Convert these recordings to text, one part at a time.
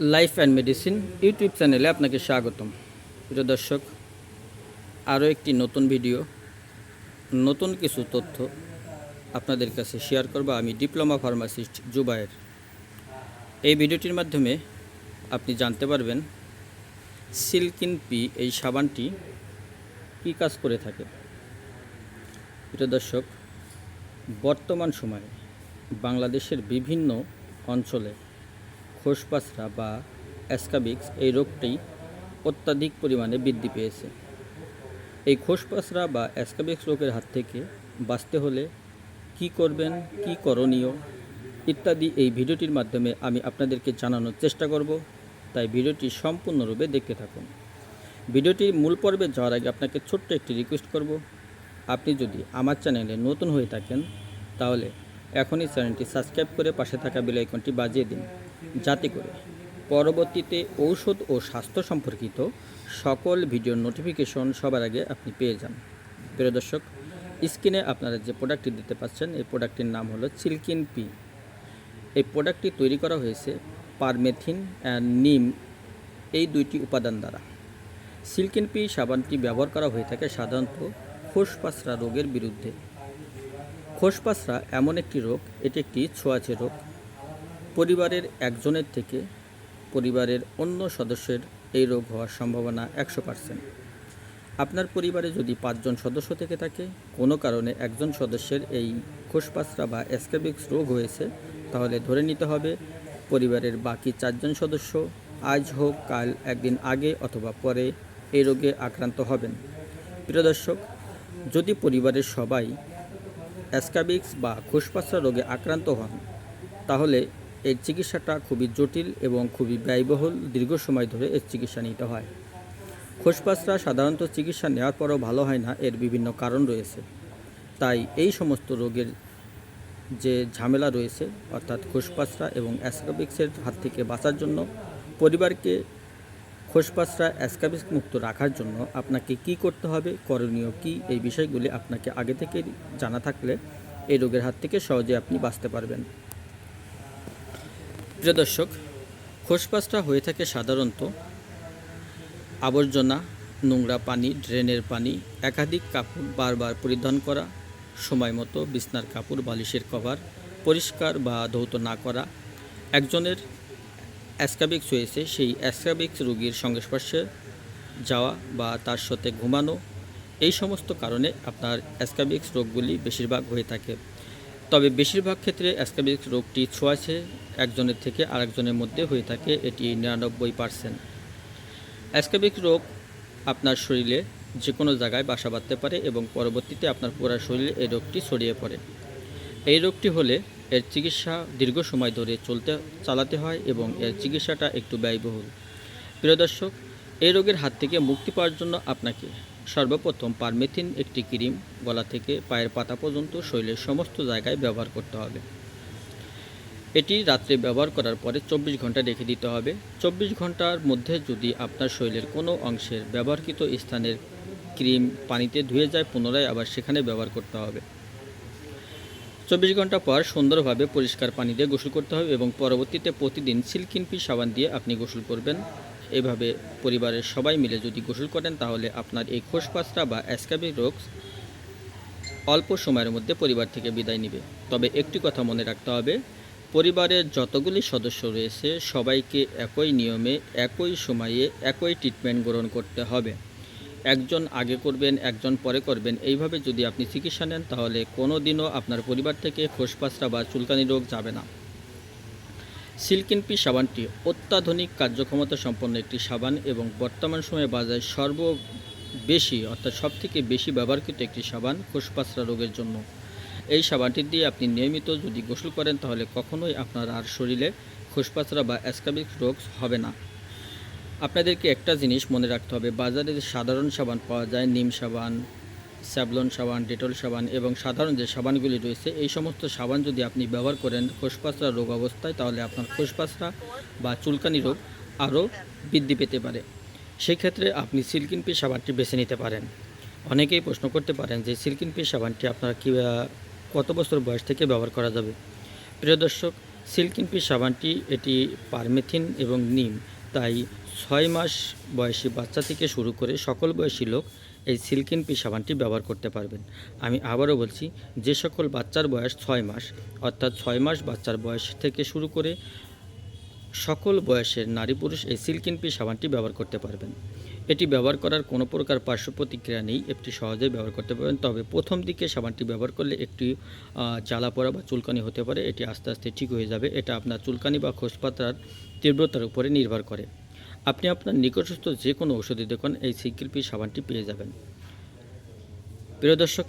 Life and medicine YouTube চ্যানেলে আপনাকে স্বাগতম। প্রিয় দর্শক, আরও একটি নতুন ভিডিও, নতুন কিছু তথ্য আপনাদের কাছে শেয়ার করব আমি ডিপ্লোমা ফার্মাসিস্ট জুবায়ের। এই ভিডিওটির মাধ্যমে আপনি জানতে পারবেন সিল্কিন পি, এই সাবানটি কী কাজ করে থাকে। প্রিয় দর্শক, বর্তমান সময়ে বাংলাদেশের বিভিন্ন অঞ্চলে খোসপাসরা বা অ্যাসকাবিক্স এই রোগটি অত্যাধিক পরিমাণে বৃদ্ধি পেয়েছে। এই খোসপাসরা বা অ্যাসকাবিক্স রোগের হাত থেকে বাঁচতে হলে কি করবেন, কি করণীয় ইত্যাদি এই ভিডিওটির মাধ্যমে আমি আপনাদেরকে জানানোর চেষ্টা করব। তাই ভিডিওটি সম্পূর্ণরূপে দেখতে থাকুন। ভিডিওটির মূল পর্বে যাওয়ার আগে আপনাকে ছোট্ট একটি রিকোয়েস্ট করব। আপনি যদি আমার চ্যানেলে নতুন হয়ে থাকেন, তাহলে এখনই চ্যানেলটি সাবস্ক্রাইব করে পাশে থাকা বেল আইকনটি বাজিয়ে দিন। যাতে করে পরবর্তীতে ঔষধ ও স্বাস্থ্য সম্পর্কিত সকল ভিডিওর নোটিফিকেশন সবার আগে আপনি পেয়ে যান। প্রিয় দর্শক, স্ক্রিনে আপনারা যে প্রোডাক্টটি দিতে পাচ্ছেন, এই প্রোডাক্টটির নাম হলো চিলকিন পি। এই প্রোডাক্টটি তৈরি করা হয়েছে পারমেথিন অ্যান্ড নিম, এই দুইটি উপাদান দ্বারা। সিল্কিন পি সাবানটি ব্যবহার করা হয়ে থাকে সাধারণত খোসপাসরা রোগের বিরুদ্ধে। খোসপাসরা এমন একটি রোগ, এটি একটি ছোঁয়াচে রোগ। পরিবারের একজনের থেকে পরিবারের অন্য সদস্যের এই রোগ হওয়ার সম্ভাবনা একশো পার্সেন্ট। আপনার পরিবারে যদি পাঁচজন সদস্য থেকে থাকে, কোনো কারণে একজন সদস্যের এই খোসপাসরা বা অ্যাসকেবিক্স রোগ হয়েছে, তাহলে ধরে নিতে হবে পরিবারের বাকি চারজন সদস্য আজ হোক, কাল, একদিন আগে অথবা পরে এই রোগে আক্রান্ত হবেন। প্রিয় দর্শক, যদি পরিবারের সবাই অ্যাসকাবিক্স বা খোসপাসরা রোগে আক্রান্ত হন, তাহলে এর চিকিৎসাটা খুবই জটিল এবং খুবই ব্যয়বহুল। দীর্ঘ সময় ধরে এর চিকিৎসা নিতে হয়। খোসপাসরা সাধারণত চিকিৎসা নেওয়ার পরও ভালো হয় না, এর বিভিন্ন কারণ রয়েছে। তাই এই সমস্ত রোগের যে ঝামেলা রয়েছে, অর্থাৎ খোসপাসরা এবং অ্যাসকাবিক্সের হাত থেকে বাঁচার জন্য, পরিবারকে খোসপাসরা অ্যাসকাবিক্স মুক্ত রাখার জন্য আপনাকে কি করতে হবে, করণীয় কি, এই বিষয়গুলি আপনাকে আগে থেকে জানা থাকলে এই রোগের হাত থেকে সহজে আপনি বাঁচতে পারবেন। প্রিয় দর্শক খোসপাসটা হয়ে থাকে সাধারণত আবর্জনা, নোংরা পানি, ড্রেনের পানি, একাধিক কাপড় বারবার পরিধান করা, সময় মতো বিছনার কাপড়, বালিশের কভার পরিষ্কার বা ধৌত না করা। একজনের অ্যাসকাবিক্স হয়েছে, সেই অ্যাসকাবিক্স রোগীর সংস্পর্শে যাওয়া বা তার সাথে ঘুমানো, এই সমস্ত কারণে আপনার অ্যাসকাবিক্স রোগগুলি বেশিরভাগ হয়ে থাকে। তবে বেশিরভাগ ক্ষেত্রে অ্যাসকাবিক্স রোগটি ছোঁয়াছে, একজনের থেকে আরেকজনের মধ্যে হয়ে থাকে, এটি নিরানব্বই পার্সেন্ট। অ্যাসকাবিক্স রোগ আপনার শরীরে যে কোনো জায়গায় বাসা বাঁধতে পারে এবং পরবর্তীতে আপনার পুরো শরীরে এই রোগটি ছড়িয়ে পড়ে। এই রোগটি হলে এর চিকিৎসা দীর্ঘ সময় ধরে চলতে, চালাতে হয় এবং এর চিকিৎসাটা একটু ব্যয়বহুল। প্রিয় দর্শক, এই রোগের হাত থেকে মুক্তি পাওয়ার জন্য আপনাকে সর্বপ্রথম পারমেথিন একটি ক্রিম গলা থেকে পায়ের পাতা পর্যন্ত শরীরের সমস্ত জায়গায় ব্যবহার করতে হবে। এটি রাত্রে ব্যবহার করার পরে চব্বিশ ঘণ্টা রেখে দিতে হবে। চব্বিশ ঘণ্টার মধ্যে যদি আপনার শরীরের কোনো অংশের ব্যবহারকৃত স্থানের ক্রিম পানিতে ধুয়ে যায়, পুনরায় আবার সেখানে ব্যবহার করতে হবে। চব্বিশ ঘণ্টা পর সুন্দরভাবে পরিষ্কার পানি দিয়ে গোসল করতে হবে এবং পরবর্তীতে প্রতিদিন সিল্কিন পি সাবান দিয়ে আপনি গোসল করবেন। এভাবে পরিবারের সবাই মিলে যদি গোসল করেন, তাহলে আপনার এই খোসপাসরা বা অ্যাসকাবি রোগ অল্প সময়ের মধ্যে পরিবার থেকে বিদায় নেবে। তবে একটি কথা মনে রাখতে হবে, পরিবারের যতগুলি সদস্য রয়েছে, সবাইকে একই নিয়মে, একই সময়ে, একই ট্রিটমেন্ট গ্রহণ করতে হবে। একজন আগে করবেন, একজন পরে করবেন, এইভাবে যদি আপনি চিকিৎসা নেন, তাহলে কোনো দিনও আপনার পরিবার থেকে খোসপাসরা বা চুলকানি রোগ যাবে না। সিল্কিন পি সাবানটি অত্যাধুনিক কার্যক্ষমতা সম্পন্ন একটি সাবান এবং বর্তমান সময়ে বাজারে সর্ব বেশি অর্থাৎ সবথেকে বেশি ব্যবহৃত একটি সাবান খোসপাসরা রোগের জন্য। এই সাবানটি দিয়ে আপনি নিয়মিত যদি গোসল করেন তাহলে কখনোই আপনার আর শরীরে খোসপাসরা বা অ্যাসকাবিক রোগ হবে না। আপনাদেরকে একটা জিনিস মনে রাখতে হবে বাজারে সাধারণ সাবান পাওয়া যায় নিম সাবান স্যাভলন সাবান, ডেটল সাবান এবং সাধারণ যে সাবানগুলি রয়েছে, এই সমস্ত সাবান যদি আপনি ব্যবহার করেন খোসপাসরা রোগ অবস্থায়, তাহলে আপনার খোসপাসরা বা চুলকানি রোগ আরও বৃদ্ধি পেতে পারে। সেই ক্ষেত্রে আপনি সিল্কিন পি সাবানটি বেছে নিতে পারেন। অনেকেই প্রশ্ন করতে পারেন যে সিল্কিন পি সাবানটি আপনারা কী কত বছর বয়স থেকে ব্যবহার করা যাবে? প্রিয় দর্শক, সিল্কিন পি সাবানটি এটি পারমেথিন এবং নিম, তাই ছয় মাস বয়সী বাচ্চা থেকে শুরু করে সকল বয়সী লোক এই সিল্কিন পি সাবানটি ব্যবহার করতে পারবেন। আমি আবারও বলছি, যে সকল বাচ্চার বয়স ছয় মাস, অর্থাৎ ছয় মাস বাচ্চার বয়স থেকে শুরু করে সকল বয়সের নারী পুরুষ এই সিল্কিন পি সাবানটি ব্যবহার করতে পারবেন। এটি ব্যবহার করার কোনো প্রকার পার্শ্ব প্রতিক্রিয়া নেই একটি সহজেই ব্যবহার করতে পারবেন। তবে প্রথম দিকে সাবানটি ব্যবহার করলে একটি জ্বালা পড়া বা চুলকানি হতে পারে, এটি আস্তে আস্তে ঠিক হয়ে যাবে। এটা আপনার চুলকানি বা খোসপাতার তীব্রতার উপরে নির্ভর করে। আপনি আপনার নিকটস্থ যে কোনো ওষুধি দোকান এই সিল্কিন পি সাবানটি পেয়ে যাবেন। প্রিয় দর্শক,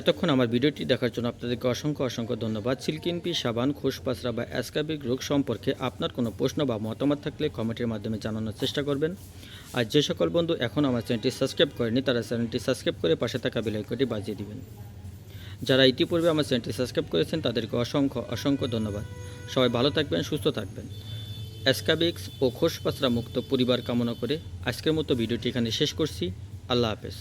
এতক্ষণ আমার ভিডিওটি দেখার জন্য আপনাদেরকে অসংখ্য অসংখ্য ধন্যবাদ। সিল্কিন পি সাবান খোসপাসরা বা অ্যাসকাবিক রোগ সম্পর্কে আপনার কোনো প্রশ্ন বা মতামত থাকলে কমেন্টের মাধ্যমে জানানোর চেষ্টা করবেন। আর যে সকল বন্ধু এখন আমার চ্যানেলটি সাবস্ক্রাইব করেনি তারা চ্যানেলটি সাবস্ক্রাইব করে পাশে থাকা বেলাইকটি বাজিয়ে দিবেন। যারা ইতিপূর্বে আমার চ্যানেলটি সাবস্ক্রাইব করেছেন, তাদেরকে অসংখ্য অসংখ্য ধন্যবাদ। সবাই ভালো থাকবেন, সুস্থ থাকবেন। অ্যাসকাবিক্স ও খোসপাসরা মুক্ত পরিবার কামনা করে আজকের মতো ভিডিওটি এখানে শেষ করছি। আল্লাহ হাফেজ।